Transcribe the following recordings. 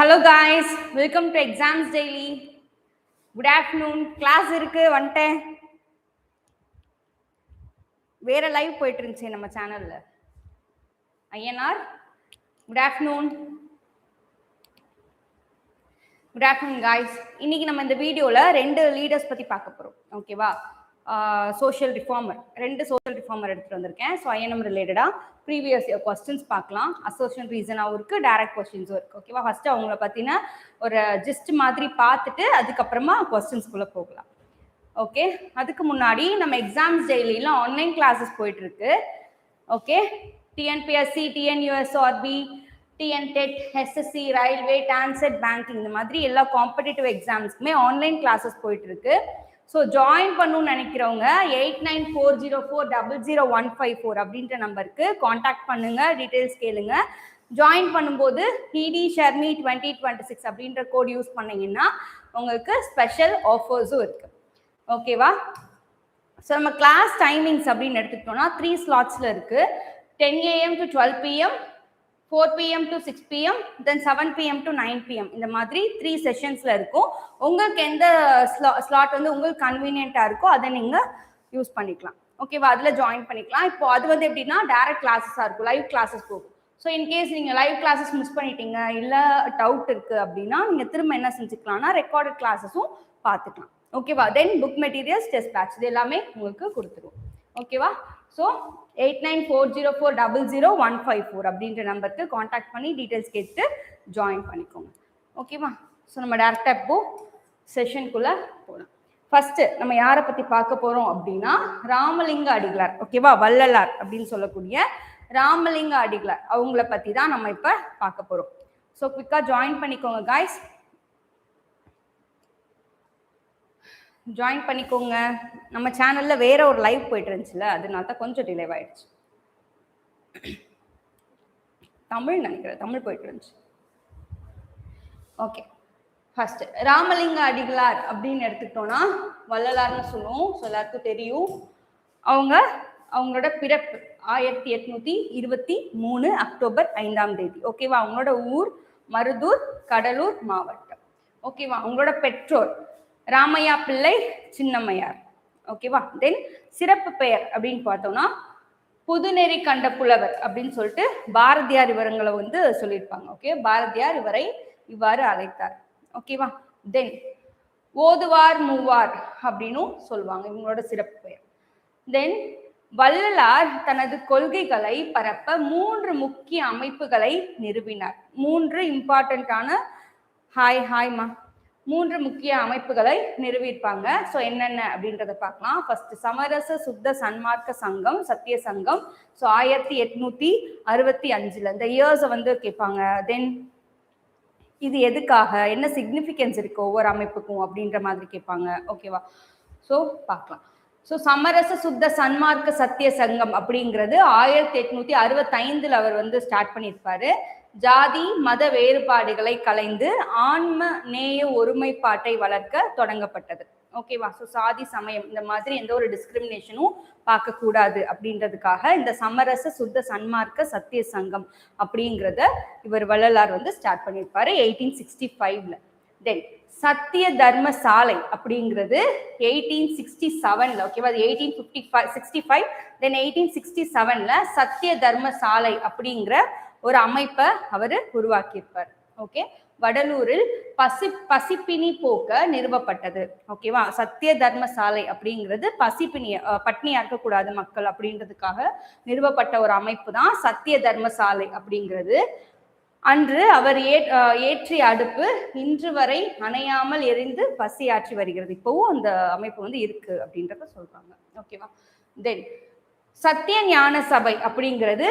Hello guys welcome to Exams Daily good afternoon class இருக்கு வந்துட்டேன். வேற லைவ் போயிட்டு இருந்துச்சு நம்ம சேனல்ல Ayyanar good afternoon good afternoon guys இன்னைக்கு நம்ம இந்த வீடியோல ரெண்டு லீடர்ஸ் பத்தி பார்க்க போறோம். ஓகேவா சோஷியல் ரிஃபார்மர் ரெண்டு சோஷியல் ரிஃபார்மர் எடுத்துகிட்டு வந்திருக்கேன். ஸோ ஐஎன்எம் ரிலேட்டடாக ப்ரீவியஸ் கொஸ்டின்ஸ் பார்க்கலாம். அசோசியல் ரீசனாகவும் இருக்குது டேரக்ட் கொஸ்டின்ஸும் இருக்குது ஓகேவா ஃபஸ்ட்டு அவங்கள பத்தின ஒரு ஜிஸ்ட் மாதிரி பார்த்துட்டு அதுக்கப்புறமா கொஸ்டின்ஸ்குள்ளே போகலாம். ஓகே அதுக்கு முன்னாடி நம்ம எக்ஸாம்ஸ் டெய்லியில் ஆன்லைன் கிளாஸஸ் போயிட்டுருக்கு. Okay TNPSC TNUSRB TN TET SSC railway TANCET banking இந்த மாதிரி எல்லா காம்படிட்டிவ் எக்ஸாம்ஸ்க்குமே ஆன்லைன் கிளாஸஸ் போயிட்டுருக்கு. ஸோ ஜாயின் பண்ணணும்னு நினைக்கிறவங்க eight nine four zero four double zero one five four அப்படின்ற நம்பருக்கு காண்டாக்ட் பண்ணுங்க டீட்டெயில்ஸ் கேளுங்க. ஜாயின் பண்ணும்போது DD Sharmi twenty twenty six அப்படின்ற கோட் யூஸ் பண்ணீங்கன்னா உங்களுக்கு ஸ்பெஷல் ஆஃபர்ஸும் இருக்கு. ஓகேவா ஸோ நம்ம கிளாஸ் டைமிங்ஸ் அப்படின்னு எடுத்துக்கிட்டோம்னா த்ரீ ஸ்லாட்ஸில் இருக்குது ten AM to twelve PM four PM to six PM then seven PM to nine PM இந்த மாதிரி த்ரீ செஷன்ஸில் இருக்கும். உங்களுக்கு எந்த ஸ்லா ஸ்லாட் வந்து உங்களுக்கு கன்வீனியண்ட்டாக இருக்கோ அதை நீங்கள் யூஸ் பண்ணிக்கலாம். ஓகேவா அதில் ஜாயின் பண்ணிக்கலாம். இப்போ அது வந்து எப்படின்னா டேரக்ட் கிளாஸஸாக இருக்கும். லைவ் கிளாஸஸ் போகும். ஸோ இன்கேஸ் நீங்கள் லைவ் கிளாஸஸ் மிஸ் பண்ணிட்டீங்க இல்லை டவுட் இருக்குது அப்படின்னா நீங்கள் திரும்ப என்ன செஞ்சுக்கலாம்னா ரெக்கார்டட் கிளாஸஸும் பார்த்துக்கலாம். ஓகேவா then book materials test batch இது எல்லாமே உங்களுக்கு கொடுத்துருவோம் ஓகேவா so eight nine four zero four double zero one five four அப்படின்ற நம்பருக்கு காண்டாக்ட் பண்ணி டீட்டெயில்ஸ் கேட்டு ஜாயின் பண்ணிக்கோங்க. ஓகேவா ஸோ நம்ம டேரெக்டாக இப்போ செஷனுக்குள்ளே போகலாம் ஃபஸ்ட்டு நம்ம யாரை பற்றி பார்க்க போகிறோம் அப்படின்னா ராமலிங்க அடிகளார். ஓகேவா வள்ளலார் அப்படின்னு சொல்லக்கூடிய ராமலிங்க அடிகளார். அவங்கள பற்றி தான் நம்ம இப்போ பார்க்க போகிறோம் ஸோ குவிக்காக ஜாயின் பண்ணிக்கோங்க காய்ஸ் ஜாயின் பண்ணிக்கோங்க. நம்ம சேனலில் வேற ஒரு லைவ் போயிட்டு இருந்துச்சுல அதனால தான் கொஞ்சம் டிலே ஆயிடுச்சு. தமிழ் நினைக்கிறேன் தமிழ் போயிட்டு இருந்துச்சு. ஓகே ஃபர்ஸ்ட் ராமலிங்க அடிகளார் அப்படின்னு எடுத்துக்கிட்டோன்னா வள்ளலார்னு சொல்லுவோம். ஸோ எல்லாருக்கும் தெரியும். அவங்க அவங்களோட பிறப்பு ஆயிரத்தி எட்நூத்தி இருபத்தி மூணு அக்டோபர் ஐந்தாம் தேதி. ஓகேவா அவங்களோட ஊர் மருதூர் கடலூர் மாவட்டம். ஓகேவா அவங்களோட பெற்றோர் ராமையா பிள்ளை சின்னம்மையார். ஓகேவா தென் சிறப்பு பெயர் அப்படின்னு பார்த்தோம்னா புதுநெறி கண்ட புலவர் அப்படின்னு சொல்லிட்டு பாரதியார் இவரங்களை வந்து சொல்லியிருப்பாங்க. ஓகே பாரதியார் இவரை இவ்வாறு அழைத்தார். ஓகேவா தென் ஓதுவார் மூவார் அப்படின்னும் சொல்லுவாங்க. இவங்களோட சிறப்பு பெயர். தென் வள்ளலார் தனது கொள்கைகளை பரப்ப மூன்று முக்கிய அமைப்புகளை நிறுவினார். மூன்று இம்பார்ட்டண்ட்டான ஹாய் ஹாய்மா மூன்று முக்கிய அமைப்புகளை நிறுவியிருப்பாங்க ஸோ என்னென்ன அப்படின்றத பார்க்கலாம். ஃபர்ஸ்ட் சமரச சுத்த சன்மார்க்க சங்கம் சத்திய சங்கம். ஸோ ஆயிரத்தி எட்நூத்தி அறுபத்தி அஞ்சுல இந்த இயர்ஸை வந்து கேட்பாங்க. தென் இது எதுக்காக? என்ன சிக்னிஃபிகன்ஸ் இருக்கு ஒவ்வொரு அமைப்புக்கும் அப்படின்ற மாதிரி கேட்பாங்க. ஓகேவா ஸோ பார்க்கலாம். ஸோ சமரச சுத்த சன்மார்க்க சத்திய சங்கம் அப்படிங்கிறது ஆயிரத்தி எட்நூத்தி அறுபத்தைந்துல அவர் வந்து ஸ்டார்ட் பண்ணியிருப்பாரு. ஜாதி மத வேறுபாடுகளை கலைந்து ஆன்ம நேய ஒருமைப்பாட்டை வளர்க்க தொடங்கப்பட்டது. ஓகேவா ஸோ சாதி சமயம் இந்த மாதிரி எந்த ஒரு டிஸ்கிரிமினேஷனும் பார்க்கக்கூடாது அப்படின்றதுக்காக இந்த சமரச சுத்த சன்மார்க்க சத்திய சங்கம் அப்படிங்கிறத இவர் வள்ளலார் வந்து ஸ்டார்ட் பண்ணியிருப்பாரு எயிட்டீன் சிக்ஸ்டி ஃபைவ்ல தென் சத்திய தர்ம சாலை அப்படிங்கிறது எயிட்டீன் சிக்ஸ்டி செவன்ல ஓகேவா அது eighteen fifty five sixty five then eighteen sixty செவன்ல சத்திய தர்ம சாலை அப்படிங்கிற ஒரு அமைப்பை அவர் உருவாக்கியிருப்பார். ஓகே வடலூரில் பசி பசிப்பினி போக்க நிறுவப்பட்டது. ஓகேவா சத்திய தர்ம சாலை அப்படிங்கிறது பசிப்பினி பட்னியா இருக்கக்கூடாது மக்கள் அப்படின்றதுக்காக நிறுவப்பட்ட ஒரு அமைப்பு தான் சத்திய தர்ம சாலை அப்படிங்கிறது. அன்று அவர் ஏ ஏற்றிய அடுப்பு இன்று வரை அணையாமல் எரிந்து பசியாற்றி வருகிறது. இப்போவும் அந்த அமைப்பு வந்து இருக்கு அப்படின்றத சொல்றாங்க. ஓகேவா தென் சத்திய ஞான சபை அப்படிங்கிறது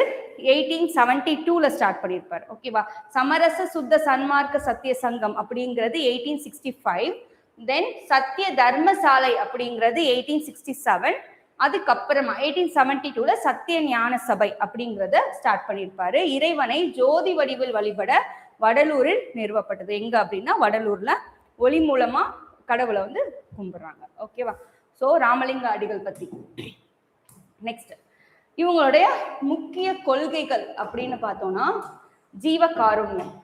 எயிட்டீன் செவன்டி டூல ஸ்டார்ட் பண்ணியிருப்பார் ஓகேவா சமரச சுத்த சன்மார்க்க சத்திய சங்கம் அப்படிங்கிறது எயிட்டீன் சிக்ஸ்டி ஃபைவ் தென் சத்திய தர்மசாலை அப்படிங்கிறது எயிட்டீன் சிக்ஸ்டி செவன் அதுக்கப்புறமா எயிட்டீன் செவன்டி டூல சத்திய ஞான சபை அப்படிங்கிறத ஸ்டார்ட் பண்ணியிருப்பாரு. இறைவனை ஜோதி வடிவில் வழிபட வடலூரில் நிறுவப்பட்டது. எங்க அப்படின்னா வடலூர்ல ஒளி மூலமா கடவுளை வந்து கும்பிடுறாங்க. ஓகேவா ஸோ ராமலிங்க அடிகள் பத்தி. நெக்ஸ்ட் இவங்களுடைய முக்கிய கொள்கைகள் அப்படின்னு பார்த்தோம்னா ஜீவ காருண்யம்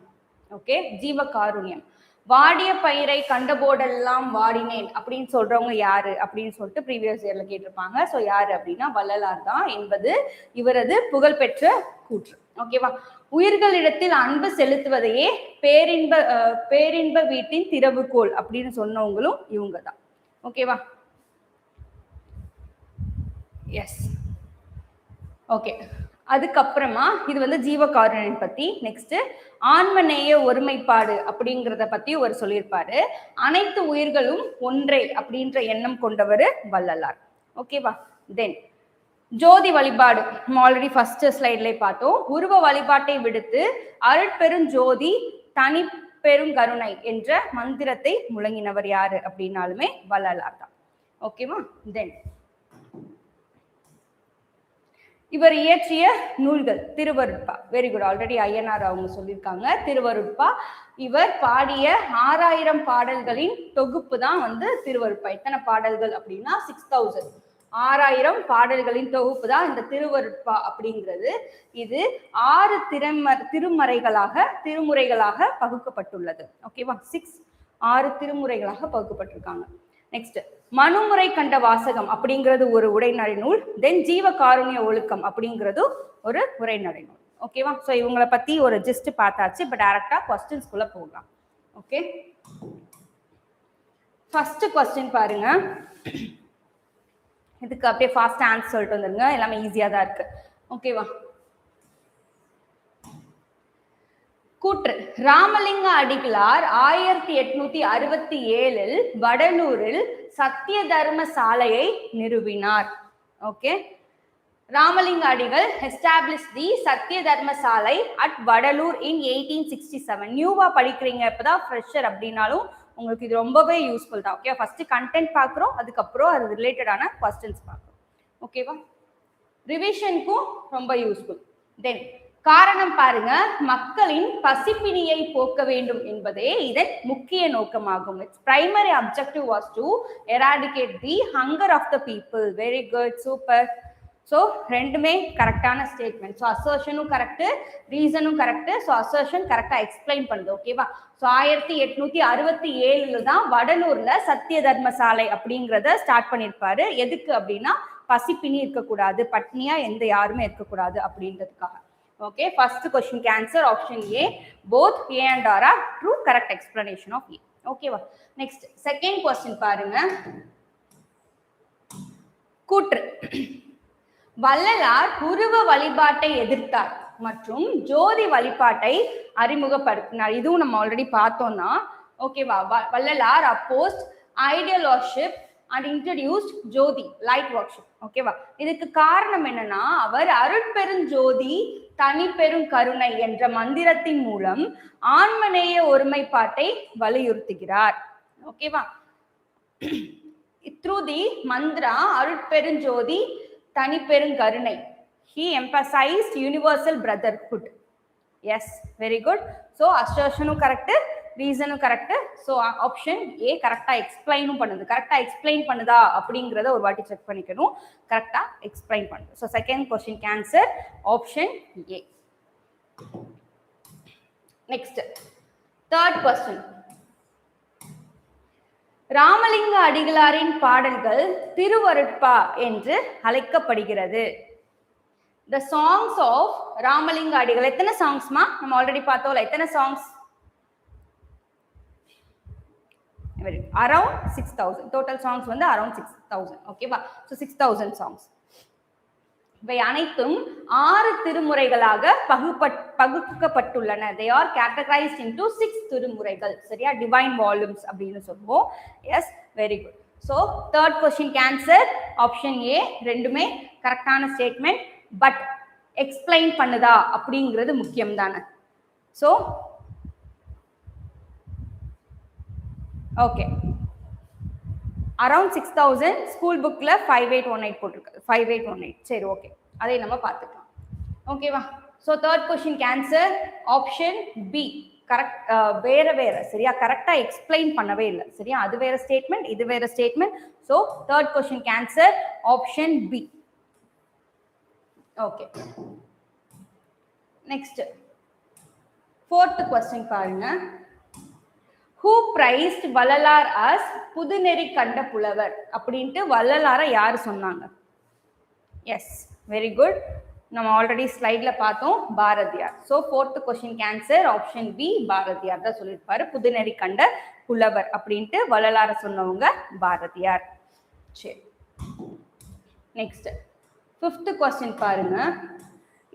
ஓகே ஜீவ காருண்யம் வாடிய பயிரை கண்டபோடெல்லாம் வாடினேன் அப்படின்னு சொல்றவங்க யாரு அப்படின்னு சொல்லிட்டு ப்ரீவியஸ் இயர்ல கேட்டிருப்பாங்க. ஸோ யாரு அப்படின்னா வள்ளலார் தான் என்பது இவரது புகழ்பெற்ற கூற்று. ஓகேவா உயிர்களிடத்தில் அன்பு செலுத்துவதையே பேரின்ப பேரின்ப வீட்டின் திறவுகோல் அப்படின்னு சொன்னவங்களும் இவங்க தான். ஓகேவா எஸ் ஓகே அதுக்கப்புறமா இது வந்து ஜீவகாருணன் பத்தி. நெக்ஸ்ட் ஆன்மநேய ஒருமைப்பாடு அப்படிங்கிறத பத்தி ஒரு சொல்லியிருப்பாரு. அனைத்து உயிர்களும் ஒன்றே அப்படின்ற எண்ணம் கொண்டவர் வள்ளலார். ஓகேவா தென் ஜோதி வழிபாடு. நம்ம ஆல்ரெடி ஃபர்ஸ்ட் ஸ்லைட்ல பார்த்தோம். உருவ வழிபாட்டை விடுத்து அருட்பெரும் ஜோதி தனி பெருங்கருணை என்ற மந்திரத்தை முழங்கினவர் யாரு அப்படின்னாலுமே வள்ளலார் தான். ஓகேவா தென் இவர் இயற்றிய நூல்கள் Thiruvarutpa. Very good already Ayyanar அவங்க சொல்லியிருக்காங்க. திருவருட்பா. இவர் பாடிய ஆறாயிரம் பாடல்களின் தொகுப்பு தான் வந்து திருவருட்பா. எத்தனை பாடல்கள் அப்படின்னா சிக்ஸ் தௌசண்ட் ஆறாயிரம் பாடல்களின் தொகுப்பு தான் இந்த திருவருட்பா அப்படிங்கிறது. இது ஆறு திறம திருமறைகளாக திருமுறைகளாக பகுக்கப்பட்டுள்ளது. ஓகேவா சிக்ஸ் ஆறு திருமுறைகளாக பகுக்கப்பட்டிருக்காங்க. நெக்ஸ்ட் மனுமுறை கண்ட வாசகம் அப்படிங்கிறது ஒரு உரைநடை நூல் தென் ஜீவ காருண்ய ஒழுக்கம் அப்படிங்கிறது ஒரு உரைநடை நூல் ஓகேவா ஸோ இவங்களை பத்தி ஒரு ஜிஸ்ட் பார்த்தாச்சு இப்போ டைரக்டா கொஸ்டின்ஸ்குள்ள போகலாம். ஓகே ஃபர்ஸ்ட் கொஸ்டின் பாருங்க. இதுக்கு அப்படியே ஃபாஸ்ட் ஆன்சர் சொல்லிட்டு வந்துருங்க. எல்லாமே ஈஸியாக தான் இருக்கு. ஓகேவா கூற்று. ராமலிங்க அடிகளார் ஆயிரத்தி எட்நூத்தி அறுபத்தி ஏழில் வடலூரில் சத்திய தர்ம சாலையை நிறுவினார். ஓகே ராமலிங்க அடிகள் establish the Sathya Dharma Salai at Vadalur in eighteen sixty seven நியூவா படிக்கிறீங்க இப்பதான் ஃப்ரெஷர் அப்படின்னாலும் உங்களுக்கு இது ரொம்பவே யூஸ்ஃபுல் தான். ஓகே ஃபர்ஸ்ட் கண்டென்ட் பார்க்குறோம் அதுக்கப்புறம் அது ரிலேட்டடான கொஸ்டின்ஸ் பார்க்குறோம். ஓகேவா ரிவிஷனுக்கும் ரொம்ப யூஸ்ஃபுல் தென் காரணம் பாருங்க மக்களின் பசிப்பினியை போக்க வேண்டும் என்பதே இதன் முக்கிய நோக்கமாகும். It's primary objective was to eradicate the hunger of the people very good super so ரெண்டுமே கரெக்டான ஸ்டேட்மெண்ட் ஸோ அசர்ஷனும் கரெக்டு ரீசனும் கரெக்டு ஸோ அசர்ஷன் கரெக்டாக எக்ஸ்பிளைன் பண்ணுது ஓகேவா ஸோ ஆயிரத்தி எட்நூத்தி அறுபத்தி ஏழுல தான் வடலூர்ல சத்திய தர்மசாலை அப்படிங்கிறத ஸ்டார்ட் பண்ணியிருப்பாரு எதுக்கு அப்படின்னா பசிப்பினி இருக்கக்கூடாது பட்னியா எந்த யாருமே இருக்கக்கூடாது அப்படின்றதுக்காக. Okay first question answer option A both A and R are true correct explanation of A ஓகேவா next செகண்ட் கொஸ்டின் பாருங்க. கூற்று. வள்ளலார் உருவ வழிபாட்டை எதிர்த்தார் மற்றும் ஜோதி வழிபாட்டை அறிமுகப்படுத்தினார். இதுவும் நம்ம ஆல்ரெடி பார்த்தோம்னா ஓகேவா வ- Vallalar opposed idol worship and introduced Jothi light worship ஓகேவா இதுக்கு காரணம் என்னன்னா அவர் அருட்பெருஞ்சோதி தனி பெரும் கருணை என்ற மந்திரத்தின் மூலம் ஆன்மநேய ஒருமைப்பாட்டை வலியுறுத்துகிறார். ஓகேவா through the mantra Arutperunjothi Thani Perungarunai he emphasized universal brotherhood yes very good so அசோஷனும் correct ரீசனும் கரெக்டு ஸோ ஆப்ஷன் ஏ கரெக்டாக எக்ஸ்பிளைனும் பண்ணுது. கரெக்டாக எக்ஸ்பிளைன் பண்ணுதா அப்படிங்கிறத ஒரு வாட்டி செக் பண்ணிக்கணும். கரெக்டாக எக்ஸ்பிளைன் பண்ணுது. So second question answer option A next third question Ramalinga அடிகளாரின் பாடல்கள் திருவருட்பா என்று அழைக்கப்படுகிறது. த சாங்ஸ் ஆஃப் ராமலிங்க அடிகள். எத்தனை சாங்ஸ்மா நம்ம ஆல்ரெடி பார்த்தோம்ல. எத்தனை songs around six thousand total songs வந்து அரௌண்ட் சிக்ஸ் தௌசண்ட் ஓகேவா ஸோ சிக்ஸ் தௌசண்ட் சாங்ஸ் இவை அனைத்தும் ஆறு திருமுறைகளாக பகுப்பட் பகுக்கப்பட்டுள்ளன. They are categorized into six திருமுறைகள். சரியா? டிவைன் வால்யூம்ஸ் அப்படின்னு சொல்லுவோம். Yes very good so third question answer option A ரெண்டுமே கரெக்டான ஸ்டேட்மெண்ட் பட் எக்ஸ்பிளைன் பண்ணுதா? அப்படிங்கிறது முக்கியம் தானே so okay around six thousand school புக்கில் ஃபைவ் எயிட் ஒன் எயிட் போட்டிருக்கு. ஃபைவ் எயிட் ஒன் எயிட் சரி ஓகே அதை நம்ம பார்த்துக்கலாம். ஓகேவா so third question answer option B correct வேற வேற சரியா? கரெக்டாக எக்ஸ்பிளைன் பண்ணவே இல்லை. சரியா? அது வேற ஸ்டேட்மெண்ட் இது வேற statement so third question answer option B okay next fourth question பாருங்க. ஹூ பிரைஸ்ட் வள்ளலார் அஸ் புதுநெறி கண்ட புலவர் அப்படின்ட்டு வள்ளலாரை யார் சொன்னாங்க? எஸ் வெரி குட் நம்ம ஆல்ரெடி ஸ்லைட்ல பார்த்தோம் Bharathiyar. So fourth question answer option B Bharathiyar தான் சொல்லியிருப்பாரு. புதுநெறி கண்ட புலவர் அப்படின்ட்டு வள்ளலார சொன்னவங்க பாரதியார். சரி. நெக்ஸ்ட் ஃபிஃப்த்து கொஸ்டின் பாருங்க.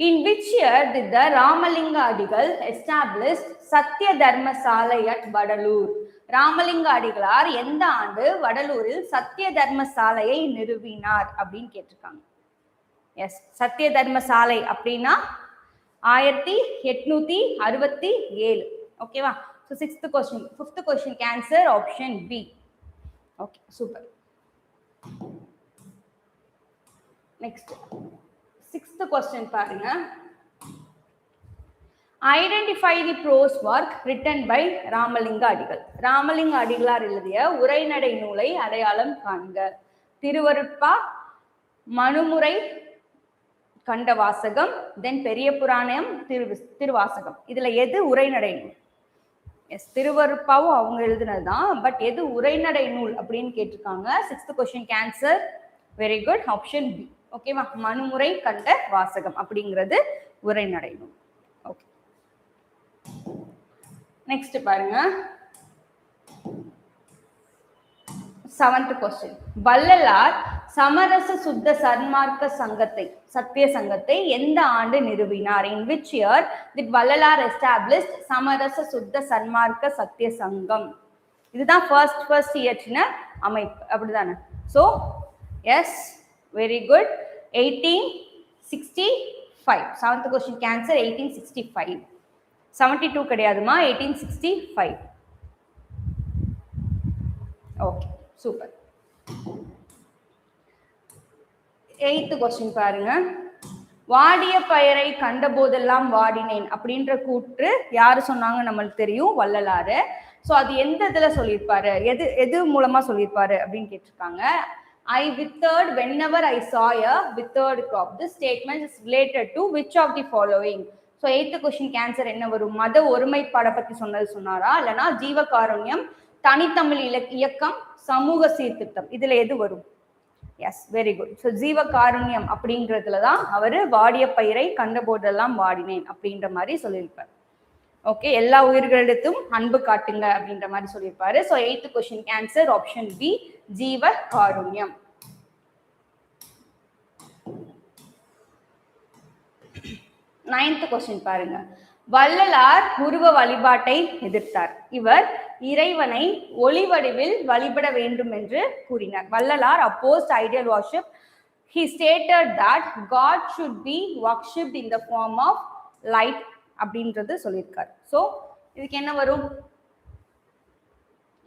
In which year did the Ramalinga Adigal established Sathya Dharmasalai at Vadalur? Ramalinga Adigalar எந்த ஆண்டு வடலூரில் சத்திய தர்மசாலையை நிறுவினார் அப்படின்னு கேட்டிருக்காங்க. எஸ் சத்திய தர்மசாலை அப்படின்னா ஆயிரத்தி எட்நூத்தி அறுபத்தி ஏழு. ஓகேவா so sixth question fifth question answer option B okay super next sixth question பாருங்க. Identify the prose work written by Ramalinga Adigal Ramalinga Adigalar எழுதிய உரைநடை நூலை அடையாளம் காண்க. திருவருட்பா மனுமுறை கண்ட வாசகம் தென் பெரிய புராணம் திரு திருவாசகம். இதுல எது உரைநடை நூல்? எஸ் திருவருப்பாவும் அவங்க எழுதுனது தான் பட் எது உரைநடை நூல் அப்படின்னு கேட்டிருக்காங்க. Sixth question answer very good option B ஓகேவா மனுமுறை கண்ட வாசகம் அப்படிங்கிறது உரைநடை நூல் ஓகே நெக்ஸ்ட் பாருங்க. செவன்த் கொஸ்டின் வள்ளலார் சமரச சுத்த சன்மார்க்க சங்கத்தை சத்திய சங்கத்தை எந்த ஆண்டு நிறுவினார்? இன் விச் இயர் திட் வள்ளலார் எஸ்டாப்ளிஷ்ட் சமரச சுத்த சன்மார்க்க சத்திய சங்கம்? இதுதான் ஃபர்ஸ்ட் ஃபர்ஸ்ட் இயற்றின அமைப்பு. அப்படிதானே? So yes very good eighteen sixty five seventh question answer eighteen sixty five seventy two கிடையாதுமா? Eighteen sixty five okay super eighth question பாருங்க. வாடிய பயிரை கண்ட போதெல்லாம் வாடினேன் அப்படின்ற கூற்று யாரு சொன்னாங்க நம்மளுக்கு தெரியும்? வள்ளலாறு ஸோ அது எந்த இதில் சொல்லியிருப்பாரு? எது எது மூலமாக சொல்லியிருப்பாரு அப்படின்னு கேட்டிருக்காங்க. I withered when I I saw a crop. This statement statement is related which which of the following so eighth question answer என்ன வரும்? மத ஒருமைப்பாடை பற்றி சொன்னது சொன்னாரா? இல்லைனா ஜீவகாருண்யம் தனித்தமிழ் இல இயக்கம் சமூக சீர்திருத்தம். இதுல எது வரும்? எஸ் வெரி குட் ஸோ ஜீவகாருண்யம் அப்படிங்கிறதுல தான் அவர் வாடிய பயிரை கண்டபோதெல்லாம் வாடினேன் அப்படின்ற மாதிரி சொல்லியிருப்பார். ஓகே எல்லா உயிர்களிடத்தும் அன்பு காட்டுங்க அப்படின்ற மாதிரி சொல்லியிருப்பாரு. So eighth question answer option B ஜீவ காருண்யம். நைன்த் கொஸ்டின் பாருங்க. வள்ளலார் உருவ வழிபாட்டை எதிர்த்தார். இவர் இறைவனை ஒளி வடிவில் வழிபட வேண்டும் என்று கூறினார். Vallalar opposed idol worship he stated that God should be worshipped in the form of light அப்படின்றது சொல்லியிருக்கார். ஸோ இதுக்கு என்ன வரும்?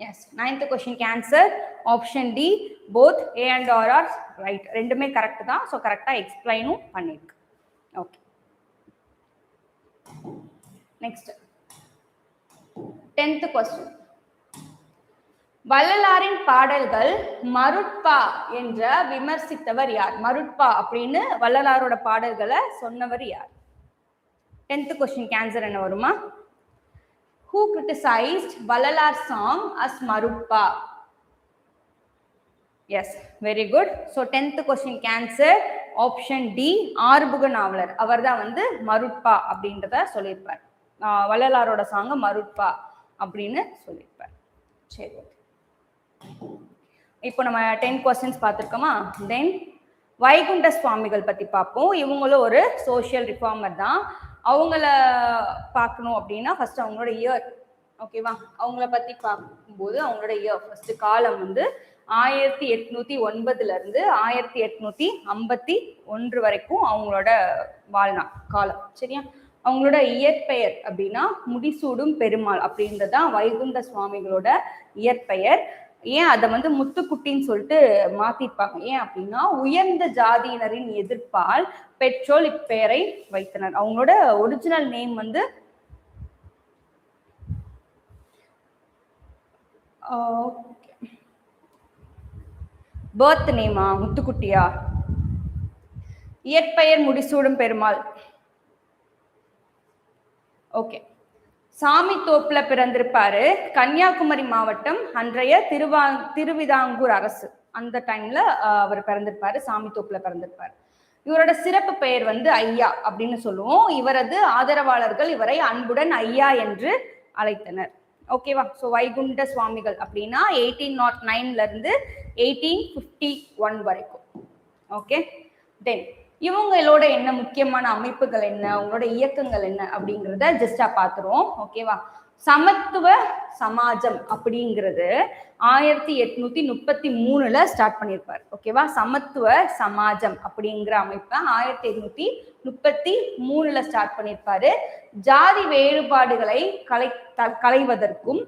Yes ninth question answer option D both A and R are right ரெண்டுமே கரெக்ட் தான். ஸோ கரெக்டாக எக்ஸ்பிளைனும் பண்ணியிருக்கு ஓகே நெக்ஸ்ட் டென்த் கொஸ்டின் வள்ளலாரின் பாடல்கள் மருட்பா என்ற விமர்சித்தவர் யார்? மருட்பா அப்படின்னு வள்ளலாரோட பாடல்களை சொன்னவர் யார்? டென்த்து கொஸ்டின் கேன்சர் என்ன வருமா? Who criticised Vallalar song as Marutpa yes very good so tenth question answer option D Arumuga Navalar. அவர் தான் வந்து மருட்பா அப்படின்றத சொல்லியிருப்பார். வள்ளலாரோட சாங்க மருட்பா அப்படின்னு சொல்லியிருப்பார். சரி ஓகே இப்போ நம்ம டென் கொஸ்டின்ஸ் பார்த்துருக்கோமா? தென் வைகுண்ட சுவாமிகள் பற்றி பார்ப்போம். இவங்களும் ஒரு சோஷியல் ரிஃபார்மர் தான். அவங்கள பார்க்கணும் அப்படின்னா ஃபர்ஸ்ட் அவங்களோட இயர் ஓகேவா அவங்கள பற்றி பார்க்கும்போது அவங்களோட இயர் ஃபர்ஸ்ட் காலம் வந்து ஆயிரத்தி எட்நூத்தி ஒன்பதுல இருந்து ஆயிரத்தி எட்நூத்தி ஐம்பத்தி ஒன்று வரைக்கும் அவங்களோட வாழ்நாள் காலம் சரியா? அவங்களோட இயற்பெயர் அப்படின்னா முடிசூடும் பெருமாள் அப்படின்றது தான் வைகுண்ட சுவாமிகளோட இயற்பெயர். ஏன் அதை வந்து முத்துக்குட்டின்னு சொல்லிட்டு மாத்திருப்பாங்க? ஏன் அப்படின்னா உயர்ந்த ஜாதியினரின் எதிர்ப்பால் பெற்றோர் இப்பெயரை வைத்தனர். அவங்களோட ஒரிஜினல் நேம் வந்து பர்த் நேமா முத்துக்குட்டியா? இயற்பெயர் முடிசூடும் பெருமாள். ஓகே. சாமி தோப்புல பிறந்திருப்பாரு. கன்னியாகுமரி மாவட்டம் அன்றைய திருவா திருவிதாங்கூர் அரசு. அந்த டைம்ல அவர் பிறந்திருப்பாரு. சாமி தோப்புல பிறந்திருப்பாரு. இவரோட சிறப்பு பெயர் வந்து ஐயா அப்படின்னு சொல்லுவோம். இவரது ஆதரவாளர்கள் இவரை அன்புடன் ஐயா என்று அழைத்தனர். ஓகேவா ஸோ வைகுண்ட சுவாமிகள் அப்படின்னா எயிட்டீன் நாட் நைன்ல இருந்து எயிட்டீன் ஃபிஃப்டி ஒன் வரைக்கும். ஓகே தென் இவங்களோட என்ன முக்கியமான அமைப்புகள் என்ன அவங்களோட இயக்கங்கள் என்ன அப்படிங்கிறத ஜஸ்டா பார்த்துருவோம் ஓகேவா சமத்துவ சமாஜம் அப்படிங்கிறது ஆயிரத்தி எட்நூத்தி முப்பத்தி மூணுல ஸ்டார்ட் பண்ணியிருப்பார் ஓகேவா சமத்துவ சமாஜம் அப்படிங்கிற அமைப்பை ஆயிரத்தி எட்நூத்தி முப்பத்தி மூணுல ஸ்டார்ட் பண்ணியிருப்பாரு ஜாதி வேறுபாடுகளை கலை த- களைவதற்கும்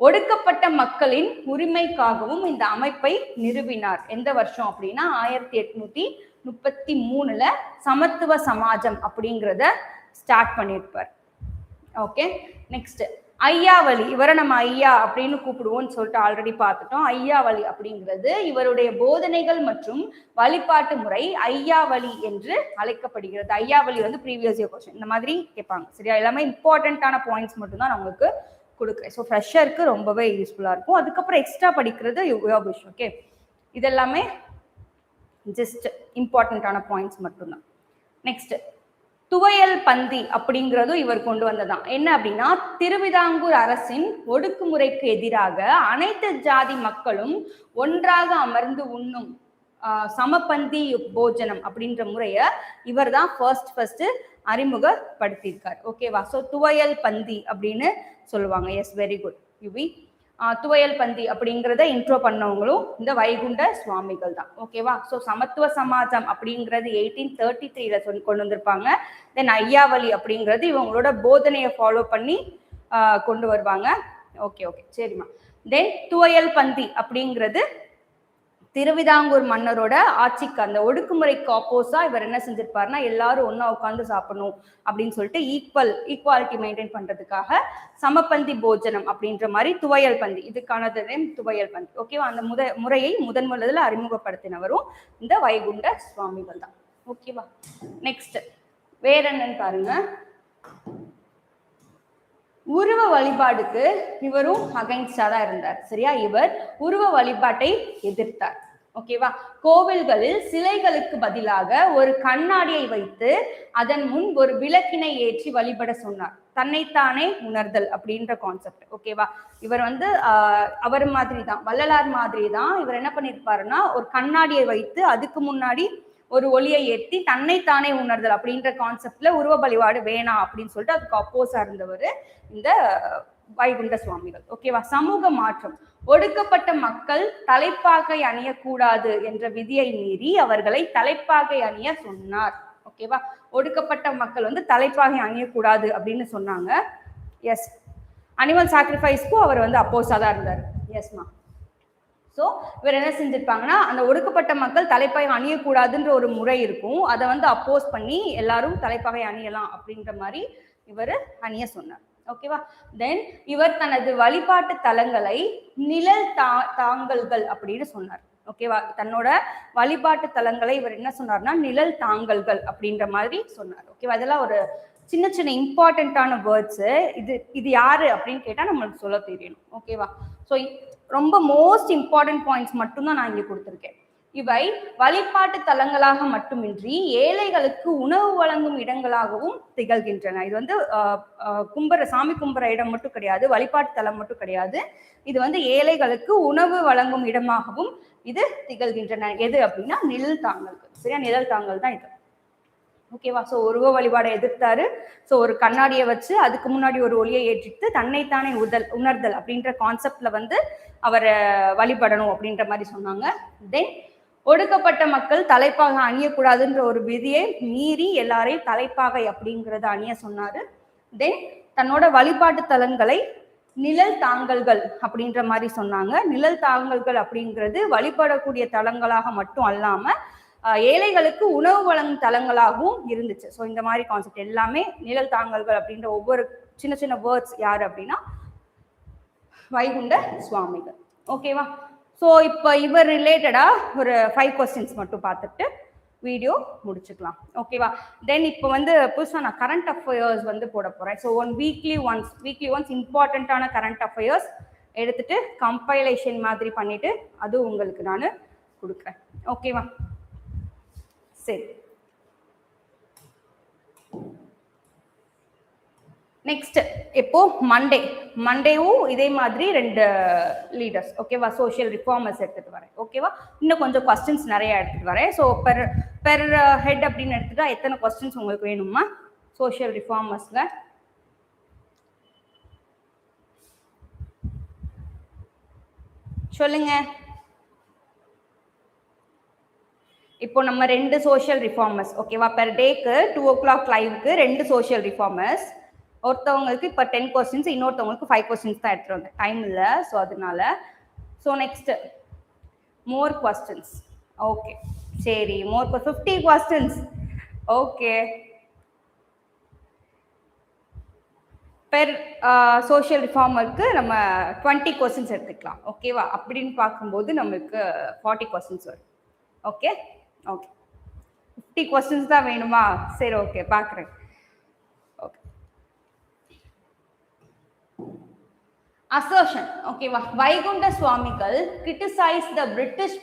ஒடுக்கப்பட்ட மக்களின் உரிமைக்காகவும் இந்த அமைப்பை நிறுவினார். எந்த வருஷம் அப்படின்னா ஆயிரத்தி எட்நூத்தி முப்பத்தி மூணுல சமத்துவ சமாஜம் அப்படிங்கிறத ஸ்டார்ட் பண்ணியிருப்பார் ஓகே நெக்ஸ்ட் ஐயாவளி இவரை நம்ம ஐயா அப்படின்னு கூப்பிடுவோம்னு சொல்லிட்டு ஆல்ரெடி பார்த்துட்டோம். ஐயாவளி அப்படிங்கிறது இவருடைய போதனைகள் மற்றும் வழிபாட்டு முறை ஐயாவளி என்று அழைக்கப்படுகிறது. ஐயாவளி வந்து ப்ரீவியஸ் இயர் கொஸ்டின் இந்த மாதிரி கேட்பாங்க. சரியா? எல்லாமே இம்பார்ட்டண்ட்டான பாயிண்ட்ஸ் மட்டும்தான் நான் உங்களுக்கு கொடுக்குறேன். ஸோ ஃப்ரெஷ்ஷருக்கு ரொம்பவே யூஸ்ஃபுல்லாக இருக்கும். அதுக்கப்புறம் எக்ஸ்ட்ரா படிக்கிறது யோபிஷ் ஓகே இதெல்லாமே ஜஸ்ட் இம்பார்ட்டண்ட்டான பாயிண்ட்ஸ் மட்டும்தான். நெக்ஸ்ட் துவையல் பந்தி அப்படிங்கிறதும் இவர் கொண்டு வந்ததான் என்ன அப்படின்னா திருவிதாங்கூர் அரசின் ஒடுக்குமுறைக்கு எதிராக அனைத்து ஜாதி மக்களும் ஒன்றாக அமர்ந்து உண்ணும் சமபந்தி போஜனம் அப்படின்ற முறைய இவர் தான் ஃபர்ஸ்ட் ஃபர்ஸ்ட் அறிமுகப்படுத்தியிருக்கார் ஓகேவா ஸோ துவையல் பந்தி அப்படின்னு சொல்லுவாங்க. எஸ் வெரி குட் யுவி வி துவையல் பந்தி அப்படிங்கிறத இன்ட்ரோ பண்ணவங்களும் இந்த வைகுண்ட சுவாமிகள் தான். ஓகேவா ஸோ சமத்துவ சமாஜம் அப்படிங்கிறது எயிட்டீன் தேர்ட்டி த்ரீல சொல்லி கொண்டு வந்திருப்பாங்க. தென் ஐயாவளி அப்படிங்கிறது இவங்களோட போதனையை ஃபாலோ பண்ணி கொண்டு வருவாங்க. ஓகே ஓகே சரிம்மா. தென் துவையல் பந்தி அப்படிங்கிறது திருவிதாங்கூர் மன்னரோட ஆட்சிக்கு அந்த ஒடுக்குமுறைக்கு ஆப்போஸா இவர் என்ன செஞ்சிருப்பாருன்னா எல்லாரும் ஒன்னா உட்காந்து சாப்பிடணும் அப்படின்னு சொல்லிட்டு ஈக்குவல் ஈக்குவாலிட்டி மெயின்டைன் பண்றதுக்காக சமபந்தி போஜனம் அப்படின்ற மாதிரி துவையல் பந்தி இதுக்கானது நேம் துவையல் பந்தி. ஓகேவா அந்த முத முறையை முதன் முதல்ல அறிமுகப்படுத்தினவரும் இந்த வைகுண்ட சுவாமிகள் தான். ஓகேவா நெக்ஸ்ட் வேற என்னன்னு பாருங்க. உருவ வழிபாடுக்கு இவரும் அகைன்ஸ்டா தான் இருந்தார். சரியா? இவர் உருவ வழிபாட்டை எதிர்த்தார். ஓகேவா கோவில்களில் சிலைகளுக்கு பதிலாக ஒரு கண்ணாடியை வைத்து அதன் முன் ஒரு விளக்கினை ஏற்றி வழிபட சொன்னார். தன்னைத்தானே உணர்தல் அப்படின்ற கான்செப்ட் ஓகேவா இவர் வந்து அவர் மாதிரி தான் வள்ளலார் மாதிரி தான் இவர் என்ன பண்ணியிருப்பாருன்னா ஒரு கண்ணாடியை வைத்து அதுக்கு முன்னாடி ஒரு ஒளியை ஏற்றி தன்னைத்தானே உணர்தல் அப்படின்ற கான்செப்ட்ல உருவ வழிபாடு வேணாம் அப்படின்னு சொல்லிட்டு அதுக்கு அப்போஸா இருந்தவர் இந்த வைகுண்ட சுவாமிகள். ஓகேவா சமூக மாற்றம். ஒடுக்கப்பட்ட மக்கள் தலைப்பாகை அணியக்கூடாது என்ற விதியை மீறி அவர்களை தலைப்பாகை அணிய சொன்னார். ஓகேவா ஒடுக்கப்பட்ட மக்கள் வந்து தலைப்பாகை அணியக்கூடாது அப்படின்னு சொன்னாங்க. எஸ் அனிமல் சாக்ரிஃபைஸ்க்கும் அவர் வந்து அப்போஸாக தான் இருந்தார். எஸ்மா ஸோ இவர் என்ன செஞ்சிருப்பாங்கன்னா அந்த ஒடுக்கப்பட்ட மக்கள் தலைப்பை அணியக்கூடாதுன்ற ஒரு முறை இருக்கும். அதை வந்து அப்போஸ் பண்ணி எல்லாரும் தலைப்பாகை அணியலாம் அப்படின்ற மாதிரி இவர் அணிய சொன்னார். ஓகேவா தென் இவர் தனது வழிபாட்டு தலங்களை நிழல் தா தாங்கல்கள் அப்படின்னு சொன்னார். ஓகேவா தன்னோட வழிபாட்டு தலங்களை இவர் என்ன சொன்னார்னா நிழல் தாங்கல்கள் அப்படின்ற மாதிரி சொன்னார். ஓகேவா அதெல்லாம் ஒரு சின்ன சின்ன இம்பார்ட்டண்ட்டான வேர்ட்ஸு இது இது யாரு அப்படின்னு கேட்டால் நம்மளுக்கு சொல்ல தெரியணும். ஓகேவா ஸோ ரொம்ப மோஸ்ட் இம்பார்ட்டன்ட் பாயிண்ட்ஸ் மட்டும்தான் நான் இங்கே கொடுத்துருக்கேன். இவை வழிபாட்டு தலங்களாக மட்டுமின்றி ஏழைகளுக்கு உணவு வழங்கும் இடங்களாகவும் திகழ்கின்றன. இது வந்து கும்பர கும்புற சாமி கும்புற இடம் மட்டும் கிடையாது வழிபாட்டு தலம் மட்டும் கிடையாது. இது வந்து ஏழைகளுக்கு உணவு வழங்கும் இடமாகவும் இது திகழ்கின்றன. எது அப்படின்னா நிழல் தாங்கல்கள் சரியா? நிழல் தாங்கல் தான் இது. ஓகேவா? ஸோ உருவ வழிபாடை எதிர்த்தாரு. ஸோ ஒரு கண்ணாடியை வச்சு அதுக்கு முன்னாடி ஒரு ஒளியை ஏற்றிட்டு தன்னைத்தானே உதல் உணர்தல் அப்படின்ற கான்செப்ட்ல வந்து அவரை வழிபடணும் அப்படின்ற மாதிரி சொன்னாங்க. தென் ஒடுக்கப்பட்ட மக்கள் தலைப்பாக அணியக்கூடாதுன்ற ஒரு விதியை மீறி எல்லாரையும் தலைப்பாகை அப்படிங்கிறத அணிய சொன்னாரு. தென் தன்னோட வழிபாட்டு தலங்களை நிழல் தாங்கல்கள் அப்படின்ற மாதிரி சொன்னாங்க. நிழல் தாங்கல்கள் அப்படிங்கிறது வழிபடக்கூடிய தலங்களாக மட்டும் அல்லாம ஏழைகளுக்கு உணவு வழங்கும் தலங்களாகவும் இருந்துச்சு. ஸோ இந்த மாதிரி கான்செப்ட் எல்லாமே நிழல் தாங்கல்கள் அப்படின்ற ஒவ்வொரு சின்ன சின்ன வேர்ட்ஸ் யார் அப்படின்னா? வைகுண்ட சுவாமிகள். ஓகேவா ஸோ இப்போ இவர் ரிலேட்டடாக ஒரு ஃபைவ் கொஸ்டின்ஸ் மட்டும் பார்த்துட்டு வீடியோ முடிச்சுக்கலாம். ஓகேவா தென் இப்போ வந்து புதுசாக நான் கரண்ட் அஃபேர்ஸ் வந்து போட போகிறேன் so one weekly once weekly once இம்பார்ட்டண்ட்டான கரண்ட் அஃபேர்ஸ் எடுத்துட்டு கம்பைலேஷன் மாதிரி பண்ணிவிட்டு அது உங்களுக்கு நான் கொடுக்குறேன். ஓகேவா சரி. நெக்ஸ்ட் இப்போ மண்டே மண்டேவும் இதே மாதிரி ரெண்டு லீடர்ஸ் ஓகேவா சோஷியல் ரிஃபார்மர்ஸ் எடுத்துகிட்டு வரேன் ஓகேவா இன்னும் கொஞ்சம் கொஸ்டின்ஸ் நிறைய எடுத்துகிட்டு வரேன். ஸோ பெர் பெர் ஹெட் அப்படின்னு எடுத்துட்டா எத்தனை கொஸ்டின்ஸ் உங்களுக்கு வேணுமா சோஷியல் ரிஃபார்மர்ஸில் சொல்லுங்க. இப்போ நம்ம ரெண்டு சோஷியல் ரிஃபார்மர்ஸ் ஓகேவா பெர் டேக்கு டூ ஓ கிளாக் லைவுக்கு ரெண்டு சோஷியல் ரிஃபார்மர்ஸ் ஒருத்தவங்களுக்கு இப்போ டென் கொஸ்டின்ஸ் இன்னொருத்தவங்களுக்கு ஃபைவ் கொஸ்டின்ஸ் தான் எடுத்துட்டு வந்தேன் டைம் இல்லை ஸோ அதனால so next more questions okay சரி more fifty questions okay per social ரிஃபார்மருக்கு நம்ம டுவெண்ட்டி கொஸ்டின்ஸ் எடுத்துக்கலாம். ஓகேவா அப்படின்னு பார்க்கும்போது நம்மளுக்கு ஃபார்ட்டி கொஸ்டின்ஸ் வரும். ஓகே ஓகே ஃபிஃப்டி கொஸ்டின்ஸ் தான் வேணுமா? சரி ஓகே பார்க்குறேன் ஓகே assertion. ஓகேவா Vaikunda Swamigal criticise the British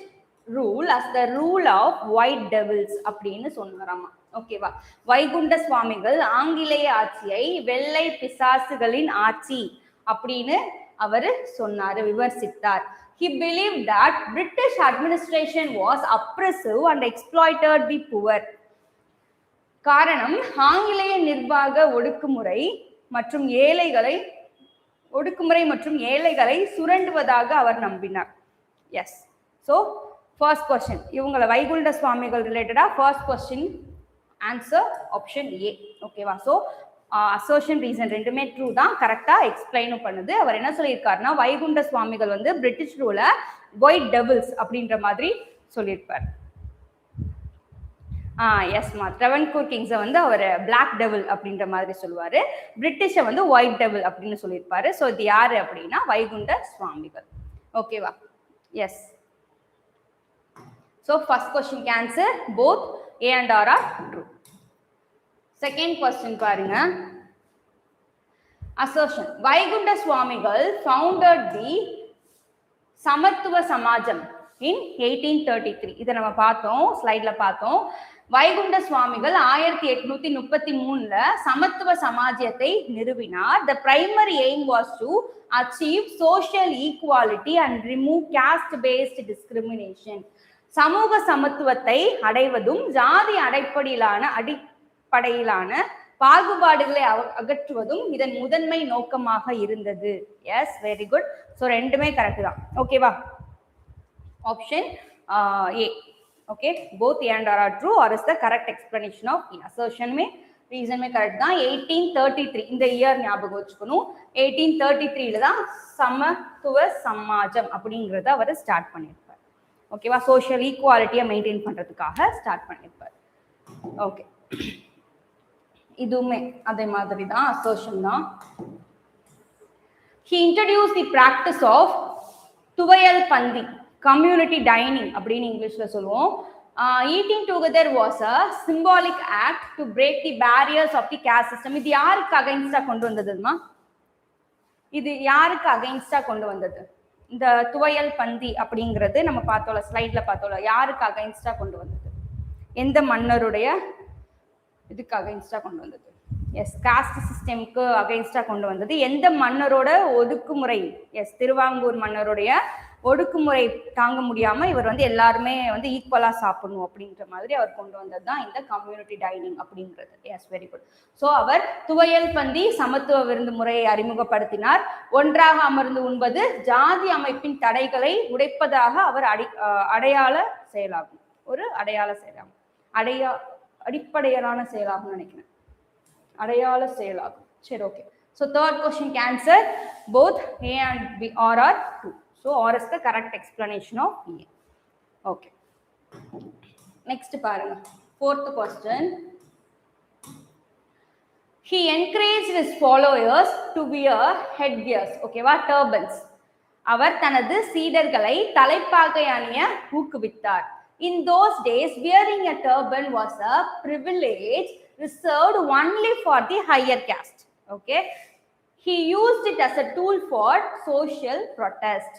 rule as the rule of white devils அப்படின்னு சொன்னாராமா. ஓகேவா வைகுண்ட சுவாமிகள் ஆங்கிலேய ஆட்சியை வெள்ளை பிசாசுகளின் ஆட்சி அப்படின்னு அவர் சொன்னாரு விமர்சித்தார். He believed that british administration was oppressive and exploited the poor. காரணம் ஆங்கிலேய நிர்வாக ஒடுக்குமுறை மற்றும் ஏழைகளை ஒடுக்குமுறை மற்றும் ஏழைகளை சுரண்டுவதாக அவர் நம்பினார். எஸ் ஸோ ஃபர்ஸ்ட் கொஸ்டின் இவங்களை வைகுண்ட சுவாமிகள் ரிலேட்டடா first question answer option A ஓகேவா ஸோ அசோஷன் ரீசன் ரெண்டுமே ட்ரூ தான். கரெக்டாக எக்ஸ்பிளைனும் பண்ணுது. அவர் என்ன சொல்லியிருக்காருன்னா வைகுண்ட சுவாமிகள் வந்து பிரிட்டிஷ் ரூல ஒயிட் டெபிள்ஸ் அப்படின்ற மாதிரி சொல்லியிருப்பார். ஆ எஸ்மா ட்ரெவன்கூர் கிங்ஸை வந்து அவர் பிளாக் டெவில் அப்படின்ற மாதிரி சொல்லுவார். பிரிட்டிஷை வந்து ஒயிட் டெவில் அப்படின்னு சொல்லியிருப்பாரு. ஸோ இது யார் அப்படின்னா வைகுண்ட சுவாமிகள். ஓகேவா yes so first question answer both A and R are true second question பாருங்க. Assertion Vaikunda Swamigal founded the Samathuva Samajam in eighteen thirty three இதை நம்ம பார்த்தோம் ஸ்லைட்ல பார்த்தோம். வைகுண்ட சுவாமிகள் ஆயிரத்தி எட்நூத்தி முப்பத்தி மூணுல சமத்துவ சமாஜத்தை நிறுவினார். The primary aim was to achieve social equality and remove caste based discrimination சமூக சமத்துவத்தை அடைவதும் ஜாதி அடிப்படையிலான அடிப்படையிலான பாகுபாடுகளை அக- அகற்றுவதும் இதன் முதன்மை நோக்கமாக இருந்தது. எஸ் வெரி குட் ஸோ ரெண்டுமே கரெக்ட் தான். ஓகேவா option A okay both and R are true R is the correct explanation of அசர்ஷனுமே ரீசனுமே கரெக்ட் தான். எயிட்டீன் தேர்ட்டி த்ரீ இந்த இயர் ஞாபகம் வச்சுக்கணும். எயிட்டீன் தேர்ட்டி த்ரீல தான் சமத்துவ சமாஜம் அப்படிங்கிறத அவர் ஸ்டார்ட் பண்ணியிருப்பார் ஓகேவா சோஷியல் ஈக்குவாலிட்டியை மெயின்டைன் பண்ணுறதுக்காக ஸ்டார்ட் பண்ணியிருப்பார் ஓகே இதுவுமே அதே மாதிரி தான் அசோஷன் தான். He introduce the practice of Thuvaiyal Panthi community dining அப்படின்னு இங்கிலீஷில் சொல்லுவோம். Eating together was a symbolic act to break the barriers of the caste system இது யாருக்கு அகைன்ஸ்டா கொண்டு வந்ததுமா இது யாருக்கு அகைன்ஸ்டா கொண்டு வந்தது? இந்த துவையல் பந்தி அப்படிங்கிறது நம்ம பார்த்தோம்ல ஸ்லைட்ல பார்த்தோம்ல யாருக்கு அகைன்ஸ்டா கொண்டு வந்தது? எந்த மன்னருடைய இதுக்கு அகைன்ஸ்டாக கொண்டு வந்தது. எஸ் காஸ்ட் சிஸ்டம்க்கு அகைன்ஸ்டாக கொண்டு வந்தது. எந்த மன்னரோட ஒதுக்குமுறை எஸ் திருவாங்கூர் மன்னருடைய ஒடுக்குமுறை தாங்க முடியாமல் இவர் வந்து எல்லாருமே வந்து ஈக்குவலாக சாப்பிடணும் அப்படின்ற மாதிரி அவர் கொண்டு வந்தது தான் இந்த கம்யூனிட்டி டைனிங் அப்படிங்கிறது எஸ் வெரி குட் ஸோ அவர் துவையல் பந்தி சமத்துவ விருந்து முறையை அறிமுகப்படுத்தினார். ஒன்றாக அமர்ந்து உண்பது ஜாதி அமைப்பின் தடைகளை உடைப்பதாக அவர் அடி அடையாள செயலாகும். ஒரு அடையாள செயலாகும். அடையா அடிப்படையிலான செயலாகும் நினைக்கிறேன். அடையாள செயலாகும். சரி okay so third question answer both A and B R are true so R is the correct explanation of A okay next பாருங்க. Fourth question is followers to followers a head headgears ஓகேவா turbans அவர் தனது சீடர்களை தலைப்பாகை அணிய ஊக்குவித்தார். In those days, wearing a turban was a privilege reserved only for the higher caste. Okay. He used it as a tool for social protest.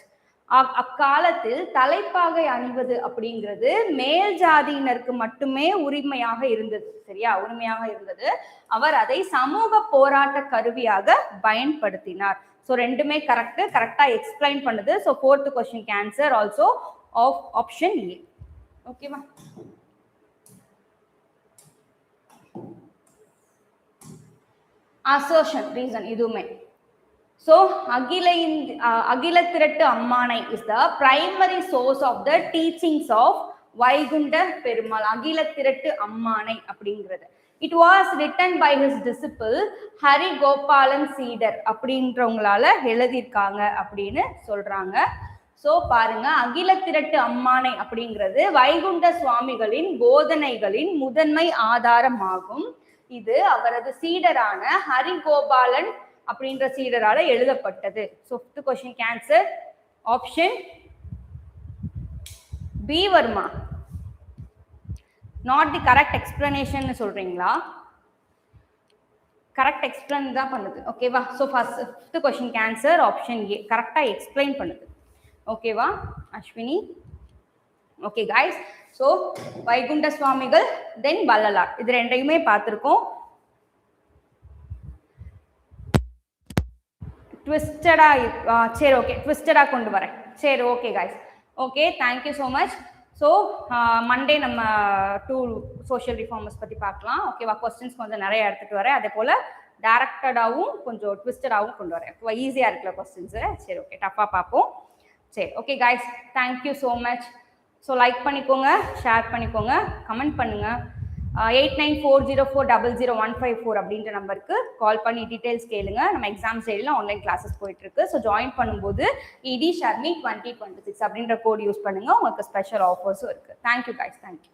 அக்காலத்தில் தலைப்பாகை அணிவது அப்படிங்கிறது மேல் ஜாதியினருக்கு மட்டுமே உரிமையாக இருந்தது சரியா உரிமையாக இருந்தது அவர் அதை சமூக போராட்ட கருவியாக பயன்படுத்தினார் ஸோ ரெண்டுமே கரெக்ட் கரெக்டா எக்ஸ்பிளைன் பண்ணுது so fourth question answer also of option A ஓகேவா அசர்ஷன் ரீசன் இதுவுமே ஸோ அகில Hindi Akila Thirattu Ammanai is the primary source of the teachings of Vaikunda Perumal Akila Thirattu Ammanai அப்படிங்கிறது. It was written by his disciple Hari Gopalan சீடர் அப்படின்றவங்களால எழுதியிருக்காங்க அப்படின்னு சொல்றாங்க. So பாருங்க அகில திரட்டு அம்மானை அப்படிங்கிறது வைகுண்ட சுவாமிகளின் போதனைகளின் முதன்மை ஆதாரமாகும். இது அவரது சீடரான ஹரி கோபாலன் அப்படின்ற சீடரால எழுதப்பட்டது. So fifth question answer option B Verma. Not the correct explanation சொல்றீங்களா? கரெக்ட் எக்ஸ்பிளைன் தான் பண்ணுது. ஓகேவா so first fifth question answer option A கரெக்டாக எக்ஸ்பிளைன் பண்ணுது. ஓகேவா Ashwini. Okay guys so Vaikunda Swamigal then Vallalar. இது ரெண்டையுமே பார்த்துருக்கோம். ட்விஸ்டடா சரி ஓகே ட்விஸ்டடா கொண்டு வரேன். சரி okay guys okay thank you so much so Monday நம்ம டூ சோஷியல் ரிஃபார்மர்ஸ் பற்றி பார்க்கலாம். ஓகேவா கொஸ்டின்ஸ் கொஞ்சம் நிறைய எடுத்துகிட்டு வரேன். அதே போல் டேரக்டடாகவும் கொஞ்சம் ட்விஸ்டடாகவும் கொண்டு வரேன். ஈஸியாக இருக்குல்ல கொஸ்டின்ஸு சரி ஓகே டப்பாக பார்ப்போம். சரி okay guys thank you so much so like பண்ணிக்கோங்க ஷேர் பண்ணிக்கோங்க கமெண்ட் பண்ணுங்கள் eight nine four zero four double zero one five four அப்படின்ற நம்பருக்கு கால் பண்ணி டீட்டெயில்ஸ் கேளுங்க. நம்ம எக்ஸாம் சைடில் ஆன்லைன் கிளாஸஸ் போயிட்டு இருக்கு ஸோ ஜாயின் பண்ணும்போது இடி ஷர்மி டுவெண்ட்டி டுவெண்ட்டி சிக்ஸ் அப்படின்ற கோட் யூஸ் பண்ணுங்க. உங்களுக்கு ஸ்பெஷல் ஆஃபர்ஸும் இருக்கு. Thank you guys thank you